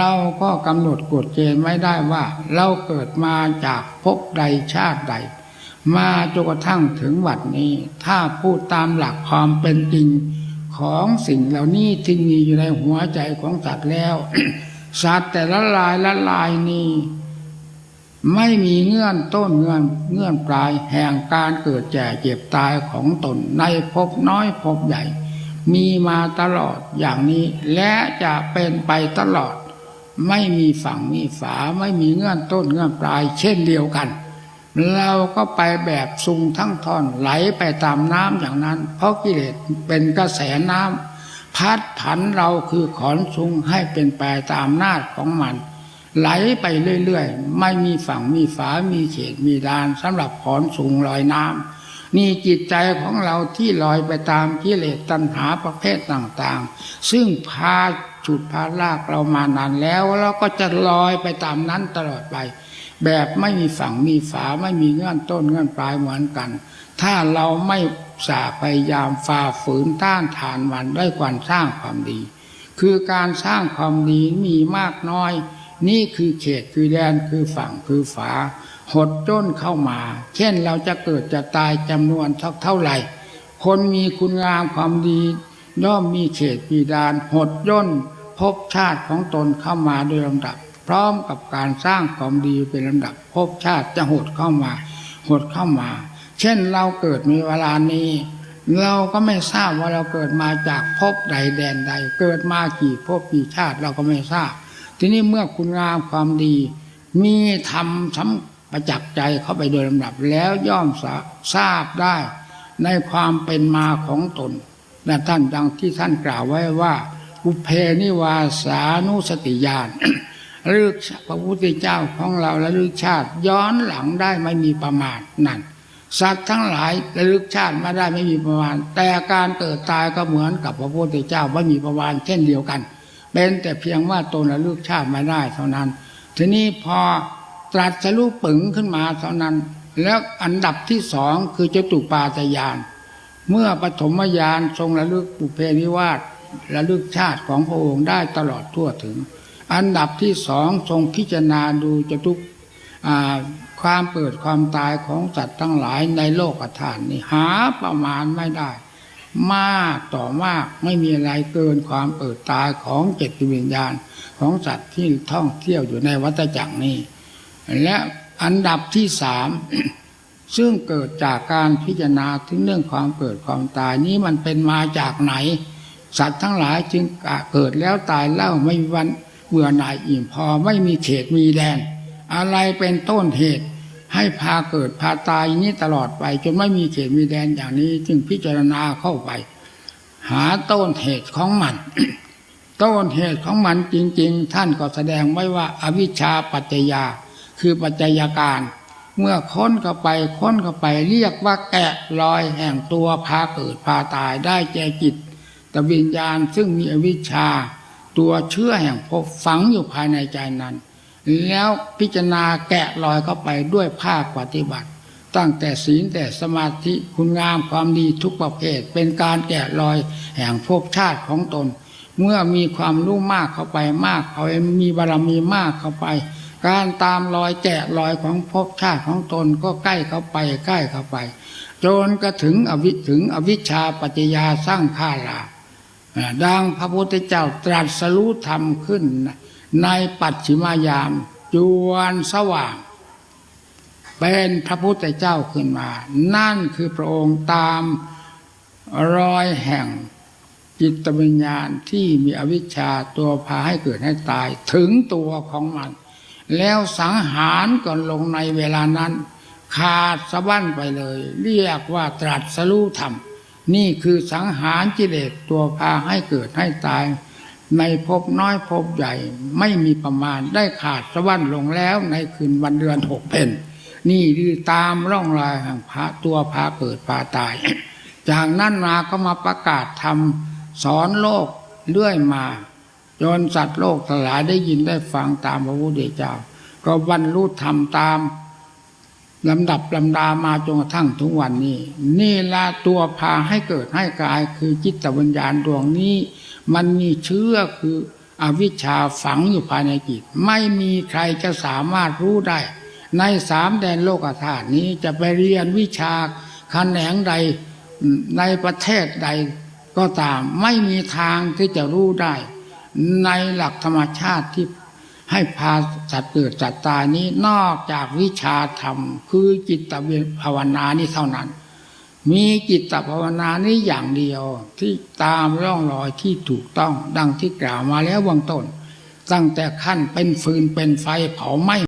เราก็กำหนดกฎเกณฑ์ไม่ได้ว่า เราเกิดมาจากภพใดชาติใด มาจนกระทั่งถึงวัดนี้ ถ้าพูดตามหลักความเป็นจริงของสิ่งเหล่านี้ที่มีอยู่ในหัวใจของสัตว์แล้ว สัตว์แต่ละลายละลายนี้ ไม่มีเงื่อนต้นเงื่อนเงื่อนปลายแห่งการเกิดแก่เจ็บตายของตนในภพน้อยภพใหญ่ มีมาตลอดอย่างนี้และจะเป็นไปตลอด ไม่มีฝั่งมีฝาไม่มีเงื่อนต้นเงื่อนปลาย เช่นเดียวกัน เราก็ไปแบบซุงทั้งท่อนไหลไปตามน้ำอย่างนั้น เพราะกิเลสเป็นกระแสน้ำพัดผันเราคือขอนซุงให้เป็นไปตามนาจของมัน ไหลไปเรื่อยๆ ไม่มีฝั่งมีฝามีเขตมีดานสำหรับขอนสูงลอยน้ำนี่จิตใจของเราที่ลอยไปตามกิเลสตัณหาประเภทต่างๆ ซึ่งพา ฉุดพาลากเรามานานแล้วเราก็จะลอยไปตามนั้นตลอดไป แบบไม่มีฝั่งมีฝาไม่มีเงื่อนต้นเงื่อนปลายเหมือนกัน ถ้าเราไม่สาพยายามฝ่าฝืนต้านทานมันด้วยการสร้างความดี คือการสร้างความดีมีมากน้อย นี่คือเขตคือแดนคือฝั่งคือฝาหดจ้นเข้ามา เช่นเราจะเกิดจะตายจำนวนเท่าเท่าไหร่ คนมีคุณงามความดี ย่อมมีเขตมีดานหดย่นภพชาติของตนเข้ามาโดยลำดับ พร้อมกับการสร้างความดีเป็นลำดับภพชาติจะหดเข้ามา หดเข้ามา เช่นเราเกิดมีเวลานี้ เราก็ไม่ทราบว่าเราเกิดมาจากภพใดแดนใด เกิดมากี่ภพกี่ชาติเราก็ไม่ทราบ ทีนี้เมื่อคุณงามความดี มีธรรมสัมประจักษ์ใจเข้าไปโดยลำดับแล้วย่อมทราบได้ในความเป็นมาของตน และท่านดังที่ท่านกล่าวไว้ว่าอุเพนิวาสานุสติญาณลึกพระพุทธเจ้าของเราและลึกชาติ ย้อนหลังได้ไม่มีประมาณนั่นสัตว์ทั้งหลายระลึกชาติมาได้ไม่มีประมาณ แต่การเกิดตายก็เหมือนกับพระพุทธเจ้าไม่มีประมาณเช่นเดียวกัน เป็นแต่เพียงว่าตนระลึกชาติมาได้เท่านั้น ทีนี้พอตรัสรู้ปึงขึ้นมาเท่านั้น แล้วอันดับที่สองคือจตุปาตยาน เมื่อปฐมญาณทรงระลึกปุเพนิวาสระลึกชาติของพระองค์ได้ตลอดทั่วถึง อันดับที่สองทรงพิจารณาดูจตุกความเปิดความตายของสัตว์ทั้งหลายในโลกฐานนี่หาประมาณไม่ได้ มากต่อมากไม่มีอะไรเกินความเปิดตายของเจตวิญญาณของสัตว์ที่ท่องเที่ยวอยู่ในวัฏจักรนี้และอันดับที่สาม ซึ่งเกิดจากการพิจารณาถึงเรื่องความเกิดความตายนี้มันเป็นมาจากไหน สัตว์ทั้งหลายจึงเกิดแล้วตายเล่าไม่มีวันเบื่อหน่ายอิ่มพอไม่มีเขตมีแดน อะไรเป็นต้นเหตุ ให้พาเกิดพาตายนี้ตลอดไป จนไม่มีเขตมีแดนอย่างนี้ จึงพิจารณาเข้าไป หาต้นเหตุของมัน ต้นเหตุของมันจริง ๆ ท่านก็แสดงไว้ว่า อวิชชาปัจจยาคือปัจจัยการ เมื่อค้นเข้าไปค้นเข้าไปเรียกว่าแกะรอยแห่งตัวพาเกิดพาตายได้แก่จิตแต่วิญญาณซึ่งมีอวิชชา ตัวเชื่อแห่งภพฝังอยู่ภายในใจนั้น แล้วพิจารณาแกะรอยเข้าไปด้วยภาคปฏิบัติ ตั้งแต่ศีลแต่สมาธิคุณงามความดีทุกประเภท เป็นการแกะรอยแห่งภพชาติของตน เมื่อมีความรู้มากเข้าไปมากเขามีบารมีมากเข้าไป การตามรอยแกะรอยของภพชาติของตนก็ใกล้เข้าไปใกล้เข้าไป จนก็ถึงอวิถึงอวิชชาปัจจยาสร้างข้าลาดังพระพุทธเจ้าตรัสรู้ธรรมขึ้น ในปัจฉิมายามจวนสว่าง เป็นพระพุทธเจ้าขึ้นมา นั่นคือพระองค์ตามรอยแห่งจิตวิญญาณที่มีอวิชชาตัวพาให้เกิดให้ตายถึงตัวของมัน แล้วสังหารก่อนลงในเวลานั้น ขาดสะบั้นไปเลย เรียกว่าตรัสรู้ธรรม นี่คือสังหารกิเลสตัวพาให้เกิดให้ตาย ในภพน้อยภพใหญ่ไม่มีประมาณได้ขาดสะบั้นลงแล้วในคืนวันเดือนหกเพนนี่คือตามร่องรอยแห่งพระตัวพาเกิดพาตาย จากนั้นมาก็มาประกาศธรรมสอนโลกเรื่อยมา จนสัตว์โลกทั้งหลายได้ยินได้ฟังตามพระพุทธเจ้า ก็บรรลุธรรมตามลำดับลำดามาจนกระทั่งทุกวันนี้ นี่ละตัวพาให้เกิดให้กายคือจิตวิญญาณดวงนี้ มันมีเชื้อคืออวิชชาฝังอยู่ภายในจิต ไม่มีใครจะสามารถรู้ได้ ในสามแดนโลกธาตุนี้จะไปเรียนวิชาแขนงใดในประเทศใดก็ตาม ไม่มีทางที่จะรู้ได้ ในหลักธรรมชาติที่ให้พาสัตว์เกิดสัตว์ตายนี้นอกจากวิชาธรรม คือจิตวิภาวนานี้เท่านั้น มีจิตภาวนานี้อย่างเดียวที่ตามร่องรอยที่ถูกต้องดังที่กล่าวมาแล้วเบื้องต้น ตั้งแต่ขั้นเป็นฟืนเป็นไฟเผาไหม้